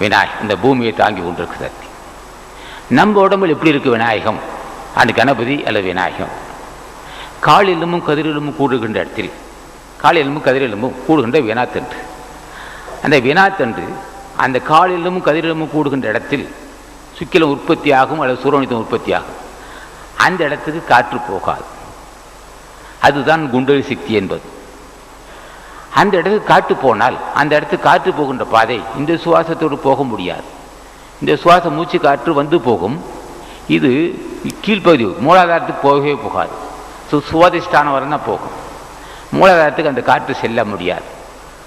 விநாயகம் இந்த பூமியை தாங்கி கொண்டிருக்க சக்தி நம்ம உடம்புல எப்படி இருக்குது விநாயகம்? அந்த கணபதி அல்லது விநாயகம்? காலிலுமும் கதிரிலுமும் கூடுகின்ற இடத்தில் காலிலுமும் கதிரிலுமும் கூடுகின்ற வினாத்தன்று அந்த வினாத்தன்று அந்த காலிலும் கதிரிலும் கூடுகின்ற இடத்தில் சுக்கிலம் உற்பத்தி ஆகும் அல்லது சூரணித்தம் உற்பத்தி ஆகும் அந்த இடத்துக்கு காற்று போகாது. அதுதான் குண்டலி சக்தி என்பது. அந்த இடத்துக்கு காற்று போனால் அந்த இடத்துக்கு காற்று போகின்ற பாதை இந்த சுவாசத்தோடு போக முடியாது. இந்த சுவாச மூச்சு காற்று வந்து போகும். இது கீழ்ப்பகுதி மூலாதாரத்துக்கு போகவே போகாது. ஸோ சுவாதிஷ்டானம் வரை தான் போகும். மூலாதாரத்துக்கு அந்த காற்று செல்ல முடியாது.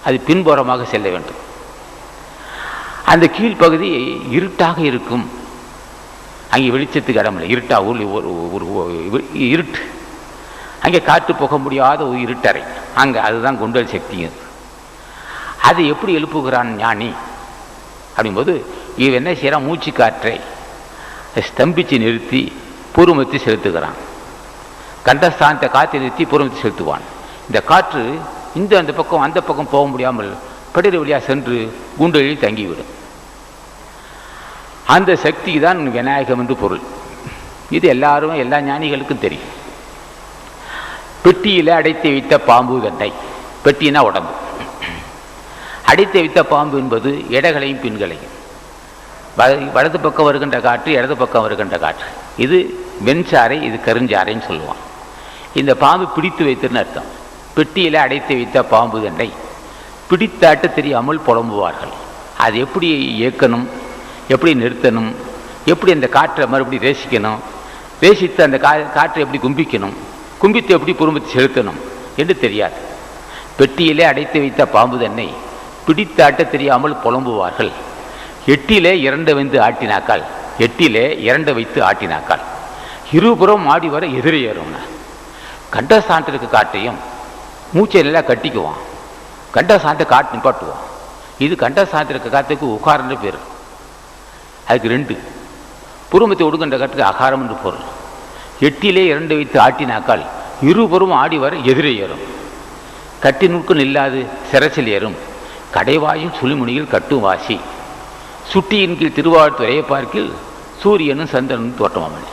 அது பின்புறமாக செல்ல வேண்டும். அந்த கீழ்ப்பகுதி இருட்டாக இருக்கும். அங்கே வெளிச்சத்துக்கு இடமில்லை இருட்டா ஒரு ஒரு இருட்டு. அங்கே காற்று போக முடியாத ஒரு இருட்டறை. அங்கே அதுதான் குண்டல் சக்தி அதை. எப்படி எழுப்புகிறான் ஞானி? அப்படிங்கும்போது இவன் என்ன செய்கிறான் மூச்சு காற்றை ஸ்தம்பித்து நிறுத்தி பூர்வமத்தி செலுத்துகிறான். கண்டஸ்தானத்தை காற்றை நிறுத்தி பூர்வமத்தி செலுத்துவான். இந்த காற்று இந்த அந்த பக்கம் அந்த பக்கம் போக முடியாமல் படிற வழியாக சென்று குண்டலில் தங்கிவிடும். அந்த சக்தி தான் விநாயகம் என்று பொருள். இது எல்லாரும் எல்லா ஞானிகளுக்கும் தெரியும். பெட்டியில் அடைத்து வைத்த பாம்பு தண்டை பெட்டினா உடம்பு. அடைத்து வைத்த பாம்பு என்பது இடகளையும் பின்களையும். வலது பக்கம் வருகின்ற காற்று இடது பக்கம் வருகின்ற காற்று. இது வெண்சாறை இது கருஞ்சாறைன்னு சொல்லுவான் இந்த பாம்பு பிடித்து வைத்துன்னு அர்த்தம். பெட்டியில் அடைத்து வைத்த பாம்பு தண்டை பிடித்தாட்டு தெரியாமல் புலம்புவார்கள். அது எப்படி இயக்கணும்? எப்படி நிறுத்தணும்? எப்படி அந்த காற்றை மறுபடியும் ரேசிக்கணும்? ரேசித்து அந்த கா காற்றை எப்படி கும்பிக்கணும்? கும்பித்து எப்படி குடும்பத்தை செலுத்தணும் என்று தெரியாது. பெட்டியிலே அடைத்து வைத்த பாம்பு தன்னை பிடித்தாட்ட தெரியாமல் புலம்புவார்கள். எட்டிலே இரண்டு வந்து ஆட்டினாக்கால் எட்டிலே இரண்டு வைத்து ஆட்டினாக்கால். இருபுறம் ஆடி வர எதிரே ஏறும்னா. கண்டசாந்தத்துக்கு காட்டையும் மூச்சை நல்லா கட்டிக்குவான். கண்டசாண்டை காட்டு நிப்பாட்டுவான். இது கண்டசாந்தத்துக்கு காத்துக்கு உகாரன்னு பேர். அதுக்கு ரெண்டு. புருமத்தை ஒடுங்கின்ற காட்டுக்கு அகாரம் என்று பொருள். எட்டிலே இரண்டு வைத்து ஆட்டினாக்கால் இருபுறம் ஆடி வர எதிரே ஏறும். கட்டி நுட்கள் இல்லாது சிறச்சில் ஏறும். கடைவாயும் சுழிமுனியில் கட்டும் வாசி. சுட்டியின் கீழ் திருவாழ்த்துறையை பார்க்கில் சூரியனும் சந்திரனும் தோற்றமாமல்.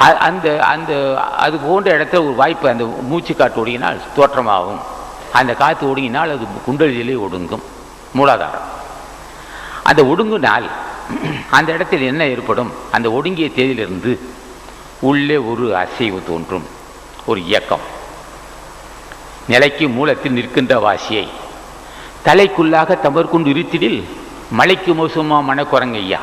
அ- அந்த அந்த அது போன்ற இடத்துல ஒரு வாய்ப்பு அந்த மூச்சு காற்று ஒடுங்கினால் தோற்றமாகும். அந்த காற்று ஒடுங்கினால் அது குண்டலிலே ஒடுங்கும். மூலாதாரம். அந்த ஒடுங்கினால் அந்த இடத்தில் என்ன ஏற்படும்? அந்த ஒடுங்கிய தேதியிலிருந்து உள்ளே ஒரு அசைவு தோன்றும். ஒரு இயக்கம். நிலைக்கு மூலத்தில் நிற்கின்ற வாசியை தலைக்குள்ளாக தமர்கொண்டு இருத்திடில் மலைக்கு மோசமா மனக்குரங்கையா?